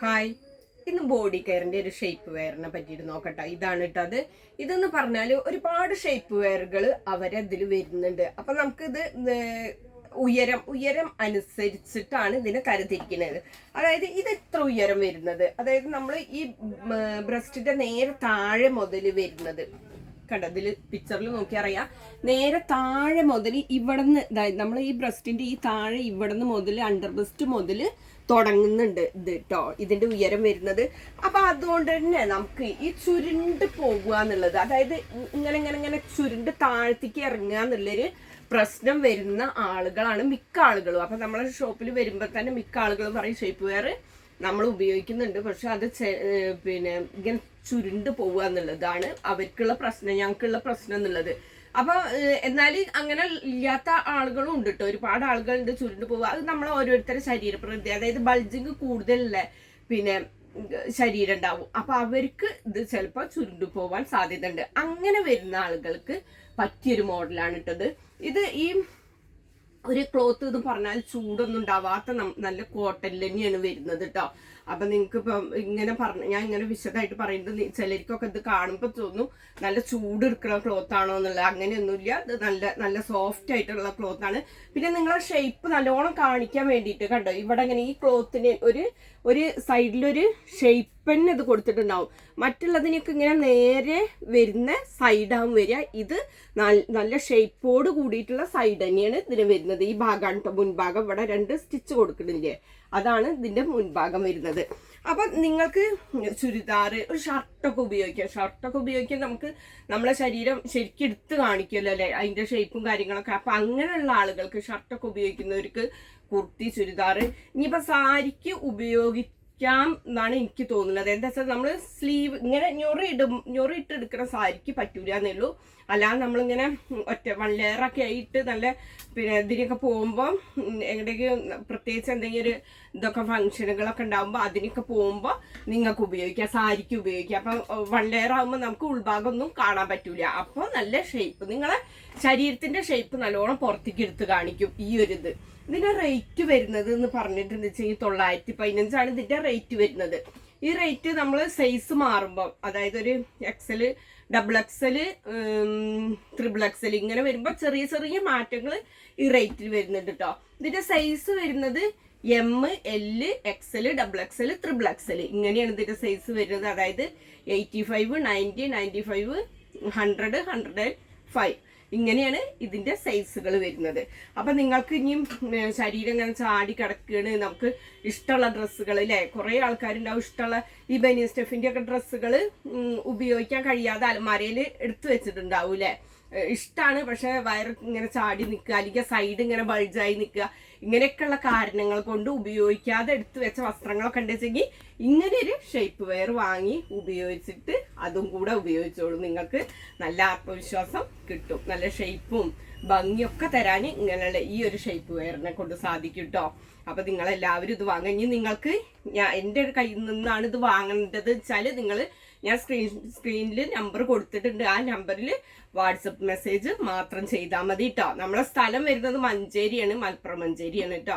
Hi ഇന്ന് body കെയറിന്റെ ഒരു shape വെയറിനെ പറ്റിയിട്ട് നോക്കട്ടെ. ഇതാണ് കേട്ടോ അത്. ഇതെന്ന് പറഞ്ഞാൽ ഒരുപാട് ഷേപ്പ് വെയറുകൾ അവരതിൽ വരുന്നുണ്ട്. അപ്പൊ നമുക്കിത് ഉയരം ഉയരം അനുസരിച്ചിട്ടാണ് ഇതിനെ കരുതിരിക്കുന്നത് അതായത് ഇത് എത്ര ഉയരം വരുന്നത്? അതായത് നമ്മൾ ഈ ബ്രസ്റ്റിന്റെ നേരെ താഴെ മുതൽ വരുന്നത്. കണ്ടോ? ഇതിൽ പിക്ചറിൽ നോക്കി അറിയാം നേരെ താഴെ മുതൽ ഇവിടുന്ന് നമ്മൾ ഈ ബ്രസ്റ്റിന്റെ ഈ താഴെ ഇവിടുന്ന് മുതൽ അണ്ടർ ബ്രസ്റ്റ് മുതൽ തുടങ്ങുന്നുണ്ട് ഇത് കേട്ടോ ഇതിന്റെ ഉയരം വരുന്നത്. അപ്പൊ അതുകൊണ്ട് തന്നെ നമുക്ക് ഈ ചുരുണ്ട് പോകുക എന്നുള്ളത് അതായത് ഇങ്ങനെ ഇങ്ങനെ ഇങ്ങനെ ചുരുണ്ട് താഴ്ത്തിക്ക് ഇറങ്ങുക എന്നുള്ളൊരു പ്രശ്നം വരുന്ന ആളുകളാണ് മിക്ക ആളുകളും. അപ്പൊ നമ്മളെ ഷോപ്പിൽ വരുമ്പോൾ തന്നെ മിക്ക ആളുകളും പറയും ഷേപ്പ് വെയർ നമ്മൾ ഉപയോഗിക്കുന്നുണ്ട്. പക്ഷെ അത് പിന്നെ ഇങ്ങനെ ചുരുണ്ട് പോവുക എന്നുള്ളതാണ് അവർക്കുള്ള പ്രശ്നം ഞങ്ങൾക്കുള്ള പ്രശ്നം എന്നുള്ളത്. അപ്പൊ എന്നാൽ അങ്ങനെ ഇല്ലാത്ത ആളുകളും ഉണ്ട് കേട്ടോ ഒരുപാട് ആളുകളുണ്ട് ചുരുണ്ട് പോവുക. അത് നമ്മൾ ഓരോരുത്തരുടെ ശരീരപ്രകൃതി അതായത് ബൾജിങ് കൂടുതലുള്ള പിന്നെ ശരീരം ഉണ്ടാവും. അപ്പൊ അവർക്ക് ഇത് ചിലപ്പോൾ ചുരുണ്ടു പോവാൻ സാധ്യത ഉണ്ട് അങ്ങനെ വരുന്ന ആളുകൾക്ക് പറ്റിയൊരു മോഡലാണ് ഇട്ടത് ഇത് ഈ ഒരു ക്ലോത്ത് എന്ന് പറഞ്ഞാൽ ചൂടൊന്നും ഉണ്ടാവാത്ത നല്ല കോട്ടൺ തന്നെയാണ് വരുന്നത് കേട്ടോ അപ്പൊ നിങ്ങൾക്ക് ഇപ്പൊ ഇങ്ങനെ പറഞ്ഞ ഞാൻ ഇങ്ങനെ വിശദമായിട്ട് പറയുന്നത് ചിലർക്കൊക്കെ ഇത് കാണുമ്പോൾ തോന്നും നല്ല ചൂട് എടുക്കുന്ന ക്ലോത്ത് ആണോ എന്നുള്ളത്. അങ്ങനെയൊന്നുമില്ല. ഇത് നല്ല നല്ല സോഫ്റ്റ് ആയിട്ടുള്ള ക്ലോത്ത് ആണ്. പിന്നെ നിങ്ങളെ ഷേപ്പ് നല്ലോണം കാണിക്കാൻ വേണ്ടിയിട്ട് കണ്ടോ? ഇവിടെ ഇങ്ങനെ ഈ ക്ലോത്തിന് ഒരു ഒരു സൈഡിലൊരു ഷേപ്പ് തന്നെ ഇത് കൊടുത്തിട്ടുണ്ടാവും. മറ്റുള്ളതിനൊക്കെ ഇങ്ങനെ നേരെ വരുന്ന സൈഡാവും വരിക. ഇത് നല്ല ഷേപ്പോട് കൂടിയിട്ടുള്ള സൈഡ് തന്നെയാണ് ഇതിന് വരുന്നത്. ഈ ഭാഗമാണ് മുൻഭാഗം. ഇവിടെ രണ്ട് സ്റ്റിച്ച് കൊടുക്കുന്നില്ലേ അതാണ് ഇതിന്റെ മുൻഭാഗം വരുന്നത്. അപ്പൊ നിങ്ങൾക്ക് ചുരിദാറ് ഒരു ഷർട്ടൊക്കെ ഉപയോഗിക്കാം. ഷർട്ടൊക്കെ ഉപയോഗിക്കാൻ നമുക്ക് നമ്മളെ ശരീരം ശരിക്കും എടുത്ത് കാണിക്കുമല്ലോ അല്ലേ? അതിന്റെ ഷേപ്പും കാര്യങ്ങളൊക്കെ. അപ്പൊ അങ്ങനെയുള്ള ആളുകൾക്ക് ഷർട്ടൊക്കെ ഉപയോഗിക്കുന്നവർക്ക് കുർത്തി ചുരിദാർ ഇനിയിപ്പോ സാരിക്ക് ഉപയോഗിക്കാം എന്നാണ് എനിക്ക് തോന്നുന്നത്. എന്താ വെച്ചാൽ നമ്മൾ സ്ലീവ് ഇങ്ങനെ ഞൊറി ഇടും ഞൊറി ഇട്ട് എടുക്കുന്ന സാരിക്ക് പറ്റൂല എന്നേ ഉള്ളൂ. അല്ലാതെ നമ്മളിങ്ങനെ ഒറ്റ വൺ ലെയറൊക്കെ ആയിട്ട് നല്ല പിന്നെ ഇതിനൊക്കെ പോകുമ്പോൾ എവിടേക്ക് പ്രത്യേകിച്ച് എന്തെങ്കിലും ഒരു ഇതൊക്കെ ഫംഗ്ഷനുകളൊക്കെ ഉണ്ടാകുമ്പോൾ അതിനൊക്കെ പോകുമ്പോൾ നിങ്ങൾക്ക് ഉപയോഗിക്കാം സാരിക്ക് ഉപയോഗിക്കാം. അപ്പം വൺ ലെയർ ആകുമ്പോൾ നമുക്ക് ഉൾഭാഗം ഒന്നും കാണാൻ പറ്റൂല. അപ്പോൾ നല്ല ഷേപ്പ് നിങ്ങളെ ശരീരത്തിന്റെ ഷേപ്പ് നല്ലോണം പുറത്തേക്ക് എടുത്ത് കാണിക്കും ഈ ഒരു ഇത്. ഇതിന്റെ റേറ്റ് വരുന്നത് എന്ന് പറഞ്ഞിട്ടുണ്ട് വെച്ചാൽ തൊള്ളായിരത്തി പതിനഞ്ചാണ് ഇതിന്റെ റേറ്റ് വരുന്നത്. ഈ റേറ്റ് നമ്മൾ സൈസ് മാറുമ്പോൾ അതായത് ഒരു XL double XL triple XL ഇങ്ങനെ വരുമ്പോൾ ചെറിയ ചെറിയ മാറ്റങ്ങൾ ഈ റേറ്റിൽ വരുന്നുണ്ട് കേട്ടോ ഇതിന്റെ സൈസ് വരുന്നത് M L XL double XL triple XL ഇങ്ങനെയാണ് ഇതിന്റെ സൈസ് വരുന്നത്. അതായത് eighty five ninety ninety five hundred hundred and five ഇങ്ങനെയാണ് ഇതിന്റെ സൈസുകൾ വരുന്നത്. അപ്പൊ നിങ്ങൾക്ക് ഇനിയും ശരീരം ഇങ്ങനെ ചാടി കിടക്കുകയാണ് നമുക്ക് ഇഷ്ടമുള്ള ഡ്രസ്സുകൾ അല്ലേ കുറെ ആൾക്കാരുണ്ടാവും ഇഷ്ടമുള്ള ഈ ബനിയൻ സ്റ്റെഫിന്റെ ഒക്കെ ഡ്രസ്സുകൾ ഉപയോഗിക്കാൻ കഴിയാതെ അലമാരയിൽ എടുത്തു വെച്ചിട്ടുണ്ടാവും അല്ലേ ഇഷ്ടമാണ് പക്ഷെ വയർ ഇങ്ങനെ ചാടി നിൽക്കുക അല്ലെങ്കിൽ സൈഡ് ഇങ്ങനെ ബൾജായി നിൽക്കുക ഇങ്ങനെയൊക്കെയുള്ള കാരണങ്ങൾ കൊണ്ട് ഉപയോഗിക്കാതെ എടുത്തു വെച്ച വസ്ത്രങ്ങളൊക്കെ ഉണ്ടെച്ചെങ്കിൽ ഇങ്ങനെ ഒരു ഷേപ്പ് വെയർ വാങ്ങി ഉപയോഗിച്ചിട്ട് അതും കൂടെ ഉപയോഗിച്ചോളൂ. നിങ്ങൾക്ക് നല്ല ആത്മവിശ്വാസം കിട്ടും. നല്ല ഷേപ്പും ഭംഗിയൊക്കെ തരാൻ ഇങ്ങനെയുള്ള ഈ ഒരു ഷേപ്പ് വെയറിനെ കൊണ്ട് സാധിക്കും കേട്ടോ അപ്പൊ നിങ്ങളെല്ലാവരും ഇത് വാങ്ങി. നിങ്ങൾക്ക് ഞാൻ എന്റെ കയ്യിൽ നിന്നാണ് ഇത് വാങ്ങേണ്ടത് വെച്ചാൽ നിങ്ങൾ ഞാൻ സ്ക്രീൻ സ്ക്രീനിൽ നമ്പർ കൊടുത്തിട്ടുണ്ട്. ആ നമ്പറിൽ വാട്സപ്പ് മെസ്സേജ് മാത്രം ചെയ്താൽ മതി കേട്ടോ നമ്മളെ സ്ഥലം വരുന്നത് മഞ്ചേരിയാണ് മലപ്പുറം മഞ്ചേരിയാണ് കേട്ടോ